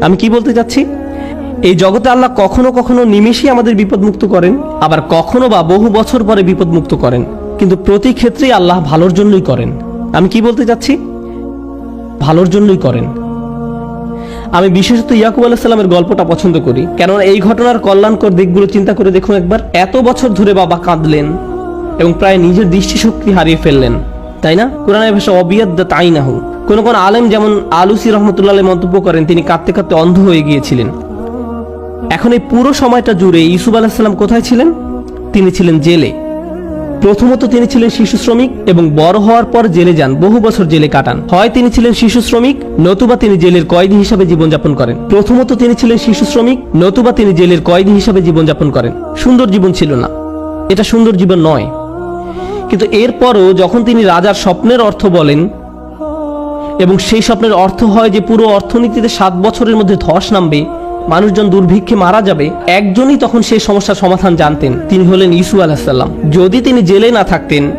আমি কি বলতে চাচ্ছি? এই জগতে আল্লাহ কখনো কখনো নিমেষেই আমাদের বিপদমুক্ত করেন, আবার কখনো বা বহু বছর পরে বিপদমুক্ত করেন। কিন্তু প্রতি ক্ষেত্রেই আল্লাহ ভালোর জন্যই করেন। আমি কি বলতে চাচ্ছি? ভালোর জন্যই করেন। আমি বিশেষত ইয়াকুব আলাহিসাল্লামের গল্পটা পছন্দ করি, কেননা এই ঘটনার কল্যাণকর দিকগুলো চিন্তা করে দেখুন একবার, এত বছর ধরে বাবা কাঁদলেন এবং প্রায় নিজের দৃষ্টিশক্তি হারিয়ে ফেললেন। তাই না? কোরআনের ভাষা অবিয়াদ তাই না হোক কোন কোন আলেম যেমন আলুসি রহমতুল্লাহ মন্তব্য করেন, তিনি কাঁদতে কাঁদতে অন্ধ হয়ে গিয়েছিলেন। এখন এই পুরো সময়টা জুড়ে ইসুফ আলাহিসাল্লাম কোথায় ছিলেন? তিনি ছিলেন জেলে। প্রথমত তিনি ছিলেন শিশু শ্রমিক এবং বড় হওয়ার পর জেলে যান, বহু বছর জেলে কাটান। হয় তিনি ছিলেন শিশু শ্রমিক, নতুবা তিনি জেলের কয়েদি হিসাবে জীবনযাপন করেন। প্রথমত তিনি ছিলেন শিশু শ্রমিক, নতুবা তিনি জেলের কয়েদি হিসাবে জীবনযাপন করেন। সুন্দর জীবন ছিল না। এটা সুন্দর জীবন নয়। কিন্তু এরপরও যখন তিনি রাজার স্বপ্নের অর্থ বলেন এবং সেই স্বপ্নের অর্থ হয় যে পুরো অর্থনীতিতে সাত বছরের মধ্যে ধস নামবে, মানুষজন দুর্ভিক্ষে মারা যাবে, একজনই তখন সেই সমস্যার সমাধান জানতেন, তিনি হলেন ইসু আলাহিসাল্লাম যদি তিনি জেলে না থাকতেন,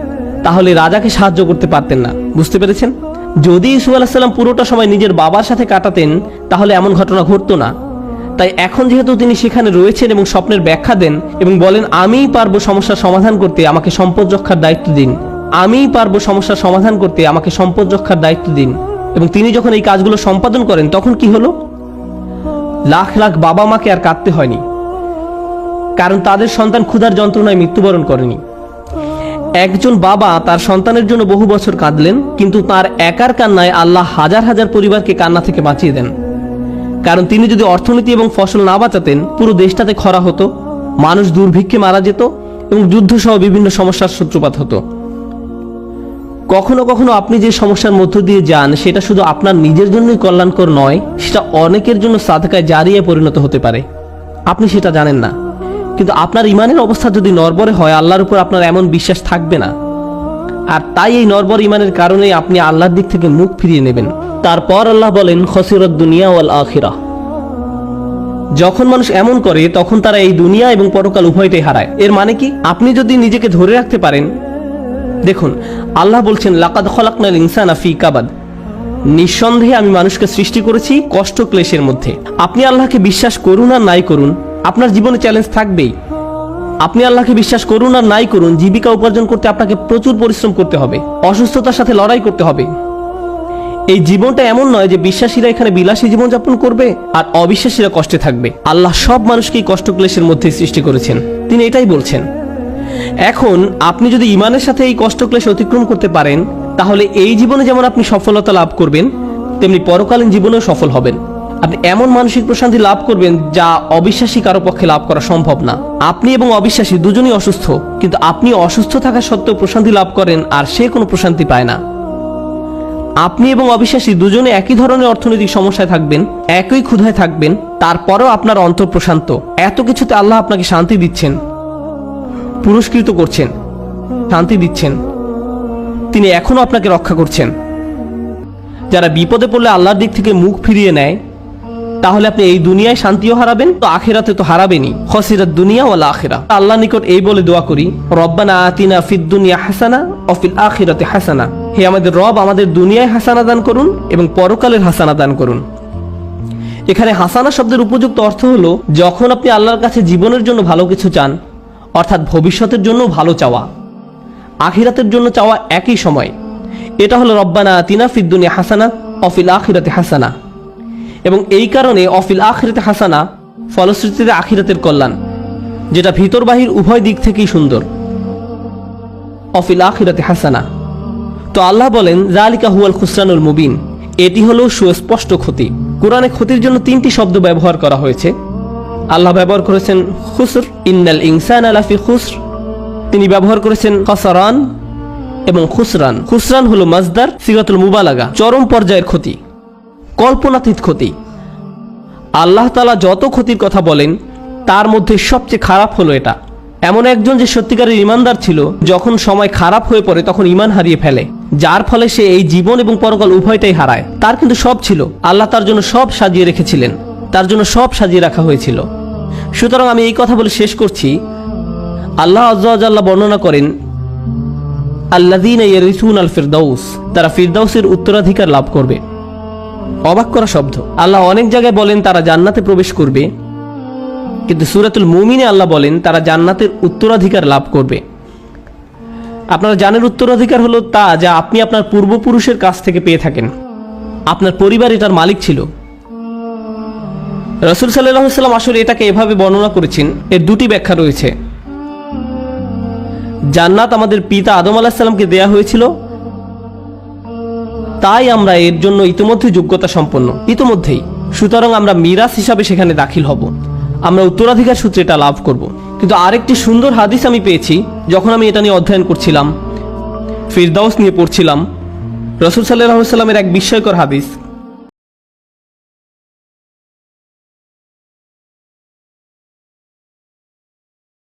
তাহলে রাজাকে সাহায্য করতে পারতেন না, বুঝতে পেরেছেন? যদি ইসু আলাহিসাল্লাম পুরোটা সময় নিজের বাবার সাথে কাটাতেন, তাহলে এমন ঘটনা ঘটতো না। তাই এখন যেহেতু তিনি সেখানে রয়েছেন এবং স্বপ্নের ব্যাখ্যা দেন এবং বলেন, আমিই পারব সমস্যার সমাধান করতে, আমাকে সম্পদ রক্ষার দায়িত্ব দিন। আমিই পারব সমস্যার সমাধান করতে আমাকে সম্পদ রক্ষার দায়িত্ব দিন। এবং তিনি যখন এই কাজগুলো সম্পাদন করেন, তখন কি হলো? লাখ লাখ বাবা মাকে আর কাঁদতে হয়নি। কারণ তাদের সন্তান ক্ষুধার যন্ত্রণায় মৃত্যুবরণ করেনি। একজন বাবা তার সন্তানের জন্য বহু বছর কাঁদলেন, কিন্তু তার একার কান্নায় আল্লাহ হাজার হাজার পরিবারকে কান্না থেকে বাঁচিয়ে দেন। কারণ তিনি যদি অর্থনীতি এবং ফসল না বাঁচাতেন, পুরো দেশটাতে খরা হতো, মানুষ দুর্ভিক্ষে মারা যেত এবং যুদ্ধ সহ বিভিন্ন সমস্যার সূত্রপাত হতো। কখনো কখনো আপনি যে সমস্যার মধ্য দিয়ে যান, সেটা শুধু আপনার নিজের জন্যই কল্যাণকর নয়, সেটা অনেকের জন্য সাধকায় জারিয়ে পরিণত হতে পারে। আপনি সেটা জানেন না। কিন্তু আপনার ইমানের অবস্থা যদি নরবরে হয়, আল্লাহর উপর আপনার এমন বিশ্বাস থাকবে না। আর তাই এই নরবর ইমানের কারণে আপনি আল্লাহর দিক থেকে মুখ ফিরিয়ে নেবেন। তারপর আল্লাহ বলেন, খসিরত দুনিয়া ওয়াল আখিরা যখন মানুষ এমন করে, তখন তারা এই দুনিয়া এবং পরকাল উভয়টাই হারায়। এর মানে কি? আপনি যদি নিজেকে ধরে রাখতে পারেন দেখুন, আল্লাহ বলছেন, লাকাদ খলাকনাল ইনসান ফি কাবাদ। নিঃসন্দেহে আমি মানুষকে সৃষ্টি করেছি কষ্ট ক্লেশের মধ্যে। আপনি আল্লাহকে বিশ্বাস করুন আর নাই করুন, আপনার জীবনে চ্যালেঞ্জ থাকবেই। আপনি আল্লাহকে বিশ্বাস করুন আর নাই করুন, জীবিকা উপার্জন করতে আপনাকে প্রচুর পরিশ্রম করতে হবে, অসুস্থতার সাথে লড়াই করতে হবে। এই জীবনটা এমন নয় যে বিশ্বাসীরা এখানে বিলাসী জীবনযাপন করবে আর অবিশ্বাসীরা কষ্টে থাকবে। আল্লাহ সব মানুষকেই কষ্ট ক্লেশের মধ্যে সৃষ্টি করেছেন। তিনি এটাই বলছেন এখন আপনি যদি ইমানের সাথে এই কষ্ট ক্লেশ অতিক্রম করতে পারেন, তাহলে এই জীবনে যেমন আপনি সফলতা লাভ করবেন, তেমনি পরকালীন জীবনেও সফল হবেন। আপনি এমন মানসিক প্রশান্তি লাভ করবেন যা অবিশ্বাসী কারও পক্ষে লাভ করা সম্ভব না। আপনি এবং অবিশ্বাসী দুজনই অসুস্থ, কিন্তু আপনি অসুস্থ থাকা সত্ত্বেও প্রশান্তি লাভ করেন আর সে কোনো প্রশান্তি পায় না। আপনি এবং অবিশ্বাসী দুজনে একই ধরনের অর্থনৈতিক সমস্যায় থাকবেন, একই ক্ষুধায় থাকবেন, তারপরেও আপনার অন্তর প্রশান্ত। এত কিছুতে আল্লাহ আপনাকে শান্তি দিচ্ছেন। পুরস্কৃত করছেন, শান্তি দিচ্ছেন। তিনি এখনও আপনাকে রক্ষা করছেন। যারা বিপদে পড়লে আল্লাহর দিক থেকে মুখ ফিরিয়ে নেয়, তাহলে আপনি এই দুনিয়ায় শান্তিও হারাবেন, তো আখেরাতে তো হারাবেনই। খসিরাত দুনিয়া ওয়াল আখেরা। আল্লাহ নিকট এই বলে দোয়া করি, রব্বানা আতিনা ফিদ দুনিয়া হাসানা অফিল আখিরাতে হাসানা। হে আমাদের রব, আমাদের দুনিয়ায় হাসানা দান করুন এবং পরকালের হাসানা দান করুন। এখানে হাসানা শব্দের উপযুক্ত অর্থ হলো, যখন আপনি আল্লাহর কাছে জীবনের জন্য ভালো কিছু চান অর্থাৎ ভবিষ্যতের জন্য ভালো চাওয়া। আখিরাতের জন্য চাওয়া একই সময়। এটা হলো রব্বানা তিনা ফিদ্দুনিয়া হাসানা অফিল আখিরাতে হাসানা। এবং এই কারণে অফিল আখিরাতে হাসানা ফলশ্রুতিতে আখিরাতের কল্যাণ, যেটা ভিতর বাহির উভয় দিক থেকেই সুন্দর। অফিল আখিরাতে হাসানা। তো আল্লাহ বলেন জালিকা হুয়াল খুসরানুল মুবিন। এটি হলো সুস্পষ্ট ক্ষতি। কোরআনে ক্ষতির জন্য তিনটি শব্দ ব্যবহার করা হয়েছে। আল্লাহ ব্যবহার করেছেন খুসর, ইন্নাল ইনসান আলাফি খুসর। তিনি ব্যবহার করেছেন খসরান এবং খুসরান। খুসরান হলো মাজদার সিগাতুল মুবালাগা, চরম পর্যায়ের ক্ষতি, কল্পনাতীত ক্ষতি। আল্লাহ তালা যত ক্ষতির কথা বলেন, তার মধ্যে সবচেয়ে খারাপ হলো এটা। এমন একজন যে সত্যিকারের ইমানদার ছিল, যখন সময় খারাপ হয়ে পড়ে, তখন ইমান হারিয়ে ফেলে। যার ফলে সে এই জীবন এবং পরকাল উভয়টাই হারায়। তার কিন্তু সব ছিল। আল্লাহ তার জন্য সব সাজিয়ে রেখেছিলেন। তার জন্য সব সাজিয়ে রাখা হয়েছিল। সুতরাং আমি এই কথা বলে শেষ করছি। আল্লাহ আজ্লাহ বর্ণনা করেন আল্লাদিন ইয়ারিসুন আল ফিরদাউস তারা ফিরদাউসের উত্তরাধিকার লাভ করবে। অবাক করা শব্দ। আল্লাহ অনেক জায়গায় বলেন, তারা জান্নাতে প্রবেশ করবে। কিন্তু সুরাতুল মুমিনে আল্লাহ বলেন, তারা জান্নাতের উত্তরাধিকার লাভ করবে। আপনারা জানেন উত্তরাধিকার হলো তা যা আপনি আপনার পূর্বপুরুষের কাছ থেকে পেয়ে থাকেন। আপনার পরিবার এটার মালিক ছিল। রসুল সাল্লাম আসলে এটাকে এভাবে বর্ণনা করেছেন। এর দুটি ব্যাখ্যা রয়েছে। জান্নাত আমাদের পিতা আদম আলাহিসাল্লামকে দেয়া হয়েছিল। তাই আমরা এর জন্য ইতিমধ্যে যোগ্যতা সম্পন্ন। ইতিমধ্যেই। সুতরাং আমরা মিরাস হিসাবে সেখানে দাখিল হব। আমরা উত্তরাধিকার সূত্রে এটা লাভ করব। কিন্তু আরেকটি সুন্দর হাদিস আমি পেয়েছি, যখন আমি এটা নিয়ে অধ্যয়ন করছিলাম, ফিরদাউস নিয়ে পড়ছিলাম। রসুল সাল্লাহ সাল্লামের এক বিস্ময়কর হাদিস।